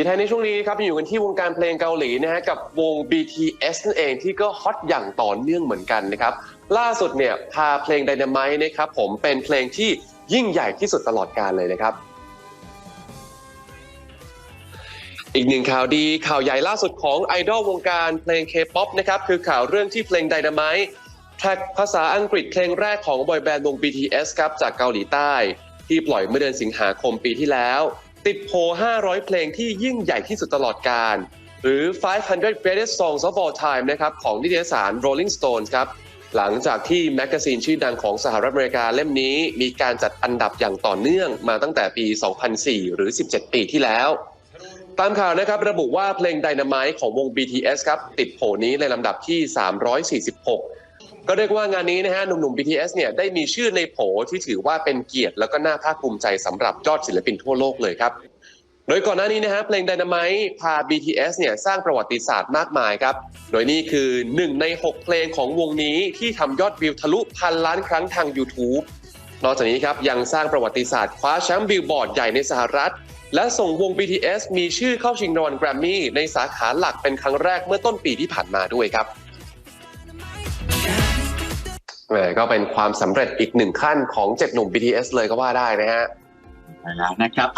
ปีท้ายในช่วงนี้ครับอยู่กันที่วงการเพลงเกาหลีนะฮะกับวง BTS นั่นเองที่ก็ฮอตอย่างต่อเนื่องเหมือนกันนะครับล่าสุดเนี่ยพาเพลง Dynamite นะครับผมเป็นเพลงที่ยิ่งใหญ่ที่สุดตลอดกาลเลยนะครับ อีกหนึ่งข่าวดีข่าวใหญ่ล่าสุดของไอดอลวงการเพลง K-POP นะครับคือข่าวเรื่องที่เพลง Dynamite แทร็กภาษาอังกฤษเพลงแรกของบอยแบนด์วง BTS ครับจากเกาหลีใต้ ที่ปล่อยเมื่อเดือนสิงหาคมปีที่แล้ว ติดโพล500 เพลงที่ยิ่งใหญ่ที่สุดตลอดกาลหรือ 500 Greatest Songs of All Time นะครับของนิตยสาร Rolling Stones ครับ หลังจากที่แมกกาซีนชื่อดังของสหรัฐอเมริกาเล่มนี้ มีการจัดอันดับอย่างต่อเนื่องมาตั้งแต่ปี 2004 หรือ 17 ปีที่แล้ว ตามข่าวนะครับระบุว่าเพลง Dynamite ของวง BTS ครับติดโผนี้ในลำดับที่ 346 ก็เรียกว่างานนี้นะฮะหนุ่มๆ BTS เนี่ยได้มีชื่อในโผที่ถือว่าเป็นเกียรติแล้วก็น่าภาคภูมิใจสำหรับยอดศิลปินทั่วโลกเลยครับ โดยก่อนหน้านี้นะฮะเพลง Dynamite พา BTS เนี่ยสร้างประวัติศาสตร์มากมายครับ โดยนี่คือ 1 ใน 6 เพลงของวงนี้ที่ทำยอดวิวทะลุพันล้านครั้งทาง YouTube นอกจากนี้ครับยังสร้างประวัติศาสตร์คว้าแชมป์บิลบอร์ดใหญ่ในสหรัฐ และส่งวง BTS มีชื่อเข้าชิงรางวัลแกรมมี่ในสาขาหลักเป็นครั้งแรกเมื่อต้นปีที่ผ่านมาด้วยครับ ก็เป็นความสำเร็จอีกหนึ่งขั้นของเจ็ดหนุ่ม BTS เลยก็ว่าได้นะฮะไปแล้วนะครับ